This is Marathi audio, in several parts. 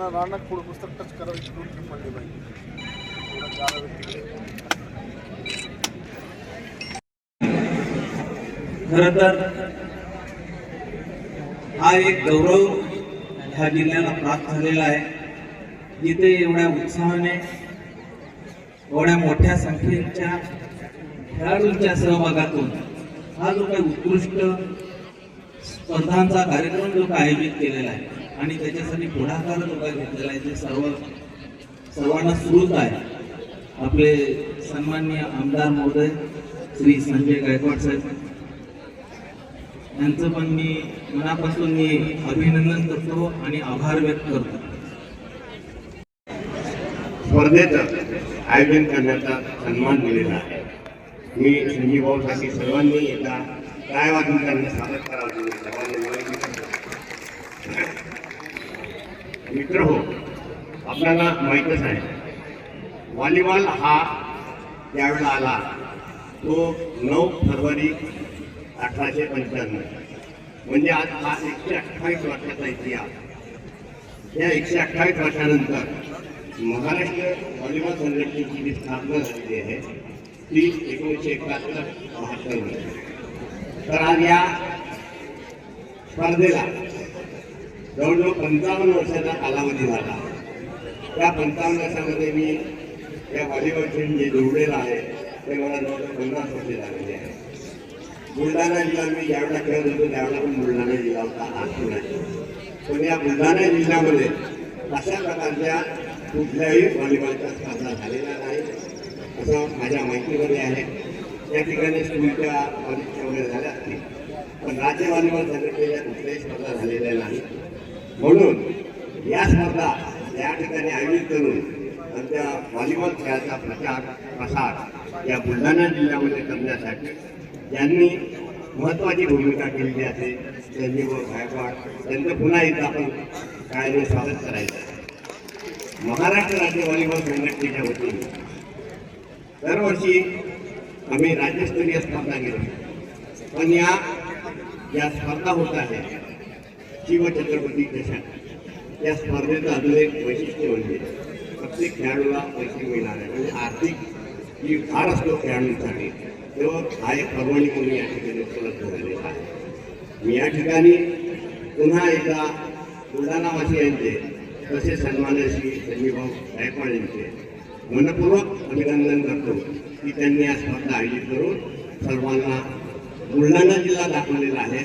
पुन्हा रानात पुढं पुस्तक टच करायची दोन पडली पाहिजे. खर तर हा एक गौरव ह्या जिल्ह्याला प्राप्त झालेला आहे. जिथे एवढ्या उत्साहाने एवढ्या मोठ्या संख्येच्या खेळाडूंच्या सहभागातून हा जो काही उत्कृष्ट स्पर्धांचा कार्यक्रम जो काही आयोजित केलेला आहे आणि त्याच्यासाठी पुढाकार जो घेतलेला आहे. ते सर्व सर्वांना सुरूच आहे. आपले सन्माननीय आमदार महोदय श्री संजय गायकवाड साहेब. यांचं पण मी मनापासून मी अभिनंदन करतो आणि आभार व्यक्त करतो. स्पर्धेचं आयोजन करण्याचा सन्मान दिलेला आहे. मी संजीव भाऊसाठी सर्वांनी एकदा काय वाचून त्यांना स्वागत करावं. सर्वांनी विनंती करतो. मित्र हो आपल्याला माहीतच आहे. व्हॉलीबॉल हा त्यावेळेला आला तो नऊ फरवरी अठराशे पंच्याण्णव. म्हणजे आज हा एकशे अठ्ठावीस वर्षाचा इतिहास. या एकशे अठ्ठावीस वर्षानंतर महाराष्ट्र व्हॉलीबॉल संघटनेची जी स्थापना झालेली आहे. ती एकोणीसशे एकाहत्तर बहात्तर तर आज या स्पर्धेला जवळजवळ पंचावन्न वर्षाचा कालावधी झाला. त्या पंचावन्न वर्षामध्ये मी या व्हॉलीबॉलशी जे जोडलेलं आहे ते मला जवळजवळ पन्नास वर्षे लागलेले आहे. बुलढाणा जिल्हा मी ज्यावेळेला खेळत होतो त्यावेळेला पण बुलढाणा जिल्हा होता आज नाही. पण या बुलढाणा जिल्ह्यामध्ये अशा प्रकारच्या कुठल्याही व्हॉलीबॉलच्या स्पर्धा झालेल्या नाही. असं माझ्या माहितीमध्ये आहे. या ठिकाणी स्कूलच्या परीक्षा वगैरे झाल्या असतील पण राज्य व्हॉलीबॉल संघटनेच्या कुठल्याही स्पर्धा झालेल्या नाही. म्हणून या स्पर्धा या ठिकाणी आयोजित करून आमच्या व्हॉलीबॉल खेळाचा प्रचार प्रसार या बुलढाणा जिल्ह्यामध्ये करण्यासाठी यांनी महत्त्वाची भूमिका केलेली असेल व गायकवाड त्यांचं पुन्हा एकदा आपण कायदे स्वागत करायचं. महाराष्ट्र राज्य व्हॉलीबॉल संघटनेच्या वतीने दरवर्षी आम्ही राज्यस्तरीय स्पर्धा घेतो. पण या या स्पर्धा होत आहेत. शिवछत्रपती चषक या स्पर्धेचं अजून एक वैशिष्ट्य म्हणजे प्रत्येक खेळाडूला पैसे मिळणार आहे म्हणजे आर्थिक जी भार असतो खेळाडूंसाठी. तेव्हा हा एक पर्वणी म्हणून या ठिकाणी उपलब्ध झालेला आहे? मी या ठिकाणी पुन्हा एकदा बुलढाणावासियांचे तसेच सन्मान्य श्री संजीभाऊ गायकवाड यांचे मनपूर्वक अभिनंदन करतो की त्यांनी या स्पर्धा आयोजित करून सर्वांना बुलढाणा जिल्हा दाखवलेला आहे.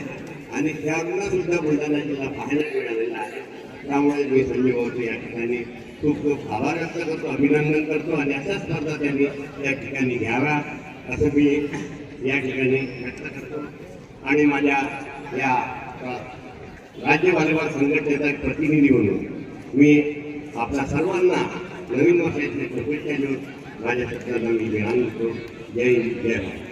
आणि खेळाडूंना सुद्धा बुलढाणा जिल्हा पाहायला मिळालेला आहे. त्यामुळे मी संजीव होतो या ठिकाणी खूप खूप आभार व्यक्त करतो अभिनंदन करतो आणि अशा स्पर्धा त्यांनी या ठिकाणी घ्याव्या असं मी या ठिकाणी व्यक्त करतो. आणि माझ्या या राज्य व्हॉलीबॉल संघटनेचा एक प्रतिनिधी म्हणून मी आपल्या सर्वांना नवीन वर्षाच्या शुभेच्छा देऊन माझ्या शब्दाला मी विराम देतो जय हिंद जय भारत.